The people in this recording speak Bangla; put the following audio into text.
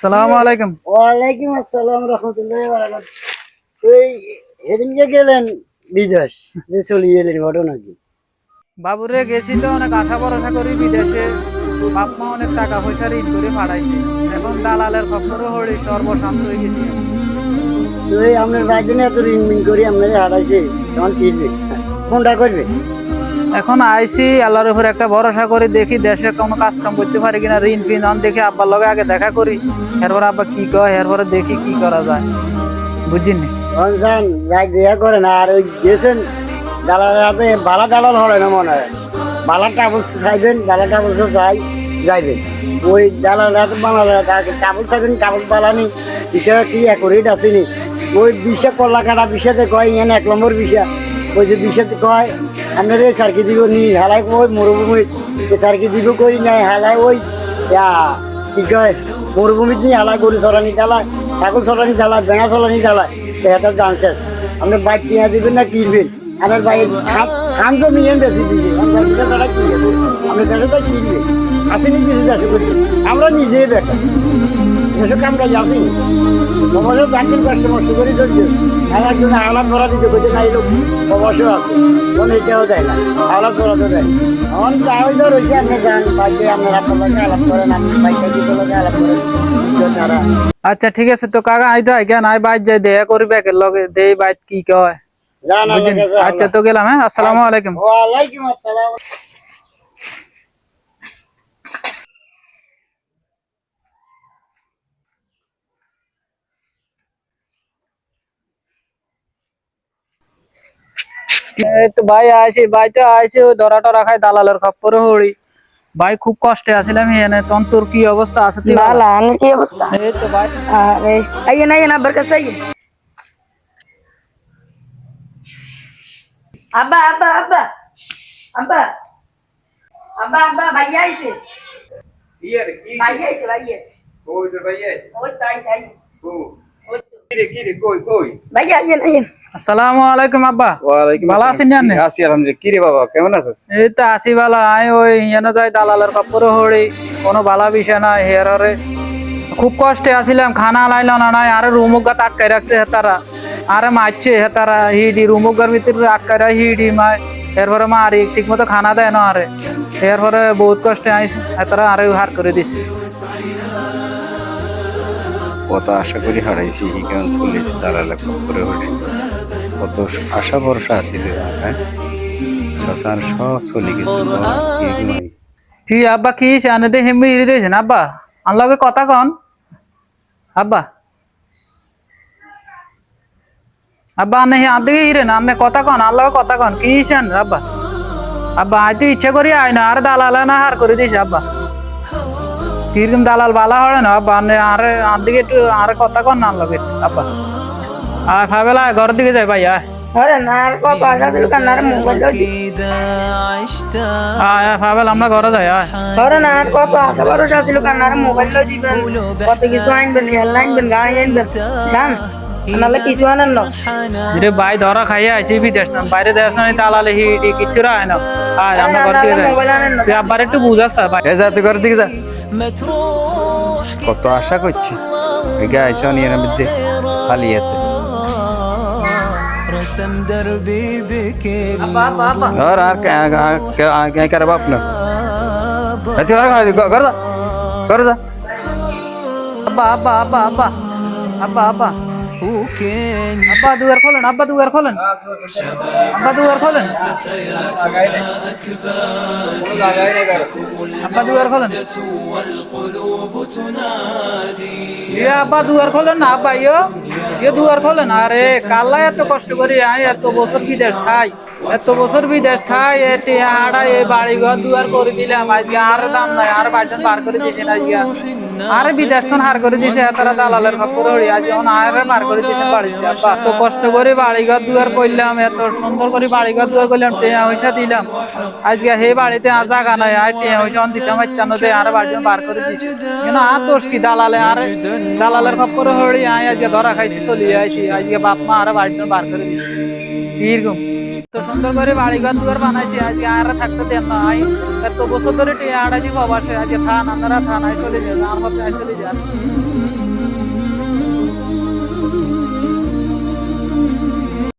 সালাম আলাইকুম। ওয়ালাইকুম আসসালাম রহমতুল্লাহ বারাকাত ওই সেদিনকে গেলেন বিদেশ যে চলে এলেন ঘটনা কি বাবুরে গেছি তো অনেক আশা ভরসা করি বিদেশে। বাপ মা অনেক টাকা পয়সা ঋণ করে পাঠাইছে। এখন দালালের খবরও হলি সর্বশান্ত হয়ে গেছি। তো এই আপনার বাইজনে এত ঋণ মিন করি আপনার হারাইছে তখন কিনবে ফোনটা করবে? এখন আইসি, আল্লাহর উপর একটা ভরসা করে, দেখি দেশে কোনো কাজ কাম করতে পারি কিনা, ঋণ ফিন অন দেখি, আব্বার লগে আগে দেখা করি, এরপর আব্বা কি কয়, এরপরে দেখি কি করা যায়। বুঝিনি? যান যাই দেয়া করেন, আর ওই গেছেন, দালালের হাতে বালা দালাল হবে না মনে হয়। বালা টাবল চাইবেন, বালা টাবল চাই, যাইবেন। ওই দালাল হাতে বানালে টাবল চাইবেন টাবল বালানি বিষয় কি, এক রেট আসেনি ওই বিষা কলা কাটা বিষাতে কয় এক নম্বর বিষা। ওই যে কয়, আপনার এই সার্কি দিব নি, হালাই ওই মরুভূমি সার্কি দিব কই নাই হালাই ওই কি কয় মরুভূমিতে নিয়ে হালাই গরু চড়ানি চালায় ছাগল চড়ানি চালায় বেড়া চড়ানি চালায় তেহাতার দাম শেষ আপনি বাইক কিনে দিবেন না কিনবেন? আমার বাইক খান তো নিয়ে বেশি দিয়েছে তারা আপনি তাহলে তাই কিনবেন? আসেনি কিছু চাষ করতে আমরা নিজেই বেটা এসব কাম কাজ আসেনি অবশ্য চাকরির কষ্ট মষ্ট করে চলছে। আর একজন আলাপ ধরা দিতে বলছে না এই লোক অবশ্য আছে। কোনো এটাও দেয় না। আলাপ ধরা তো দেয়। এখন তাই তো রয়েছে আপনি যান বাইকে আপনার আপনার আলাপ করেন আপনি বাইকে দিতে লোকে আলাপ করেন। তারা আচ্ছা ঠিক আছে তো কাকা আইতে হয় কেন? আই বাইর যাই দেয়া করি ব্যাকের লগে দেই বাইর কি কয়। আচ্ছা তো গেলাম হ্যাঁ আসসালামু আলাইকুম। ওয়ালাইকুম আসসালাম। তো ভাই আইছি ভাইটা আইছি ওই ধরা টরা খাই দালালের খপ্পরে হড়ি ভাই খুব কষ্টে আছিলাম এনে তখন তোর কি অবস্থা? আছে তুই বল। আমি কি অবস্থা? এই তো ভাই। আরে আইয়ে আইয়ে আব্বার কাছে আইয়ে। আব্বা আব্বা আব্বা আব্বা আব্বা আব্বা ভাইয়া আইছে। ইয়ার কি ভাইয়া আইছে ভাইয়া। কই তো ভাই আছে ওই তো আইছে ও ওই তো। কি রে কি রে কই কই? ভাইয়া আইয়ে না আইয়ে। আসসালামু আলাইকুম আব্বা। ওয়ালাইকুম ভালো আছেন না আপনি? আছি আলহামদুলিল্লাহ। কি রে বাবা কেমন আছিস? এই তো আসি বালা আই ওই এনে যাই দালালের খপ্পরে হড়ি। কোনো বালা বিষয় নাই হেররে খুব কষ্টে আছিলাম খানা লাইল না নাই আরে রুমুগা আটকাই রাখছে হেতারা আরে মারছে হেতারা হিডি রুমুগার ভিতরে আটকাই রাখ হিডি মায়। এরপরে মারি ঠিক মতো খানা দেয় না আরে। এরপরে বহুত কষ্টে আইস হেতারা আরে হার করে দিচ্ছে কত আশা করি হারাইছি কেমন চলেছে দালালে করে হলে কত আশা ভরসা আছিল হ্যাঁ? শ্মশান সব চলে গেছে কি আব্বা কি জানে দে হিমি ইরি দিয়েছেন আব্বা? আনলগে কথা কন। আব্বা? আব্বা আনে আদিকে ইরে না আপনি কথা কন আনলগে কথা কন। কি ইছেন আব্বা? আব্বা আজ তো ইচ্ছা করি আয় না আর দালাল না হার করে দিছে আব্বা। কীরকম দালাল বালা হয় না আব্বা? আনে আরে আদিকে একটু আরে কথা কন না আনলগে আব্বা। আর ফাবেলা ঘরের দিকে যাই ভাই আয়। আরে না আর কত আশা দিল কান? আর মোবাইল দি আয় আয় ভাবেল আমরা ঘরে যাই আয়। আরে না আর কত আশা ভরসা ছিল কান? আর মোবাইল দিবেন কত কিছু আনবেন খেলনা আনবেন গাড়ি আনবেন। জান নাহলে কিছু আনেন না। রে ভাই ধরা খাইয়া আইছি বিদেশ না বাইরে দেশ না তালালে হিটি কিছু রায় না। আয় আমরা ঘর থেকে যাই। না। তুই আব্বার একটু বুঝাস ভাই। এ যা তুই ঘরের দিকে যা। কত আশা করছি। ওই গাইছে মধ্যে খালি এতে। घर आर काय करा बाप ना घर जा अब्बा अब्बा अब्बा अब्बा अब्बा अब्बा আব্বা, দুয়ার খোলেন, আব্বা, দুয়ার খোলেন। আব্বা, দুয়ার খোলেন। আব্বা, দুয়ার খোলেন। ইয়ে আব্বা, দুয়ার খোলেন না, আব্বা ইয়ে দুয়ার খোলেন। আরে, কাল্লা এত কষ্ট করি, আয়, এত বছর কি দেশ খাই। এত বছর বিদেশ খাই এটি আড়া এই বাড়ি ঘর দুয়ার করে দিলাম। আজকে আর দাম নাই, আর বাইজন বার করে দিয়েছেন আজকে। আরে বিদেশ তো হার করে দিয়েছে তারা দালালের খবর হরি আজ যখন আরে বার করে বাড়িতে আব্বা এত কষ্ট করে বাড়ি ঘর দুয়ার করলাম, এত সুন্দর করে বাড়ি ঘর দুয়ার করলাম, টেয়া পয়সা দিলাম। আজকে হে বাড়িতে আর জায়গা নাই, আর টেয়া পয়সা দিতাম ইচ্ছানো দে আর বাইজন বার করে দিয়েছে কেন আর দোষ কি দালালে? আরে দালালের খবর হরি আয় আজকে ধরা খাইছি চলে আইছি। আজকে বাপ মা আর বাড়িজন বার করে দিয়েছে কীরকম? তো সুন্দর করে বাড়ি ঘর দুয়ার বানাইছি, আজকে আর থাকতে দেন নাই। এত বছর ধরে টিয়া আড়াইছি প্রবাসে আজকে থান আপনারা থান আই চলে যান আমার চলে যান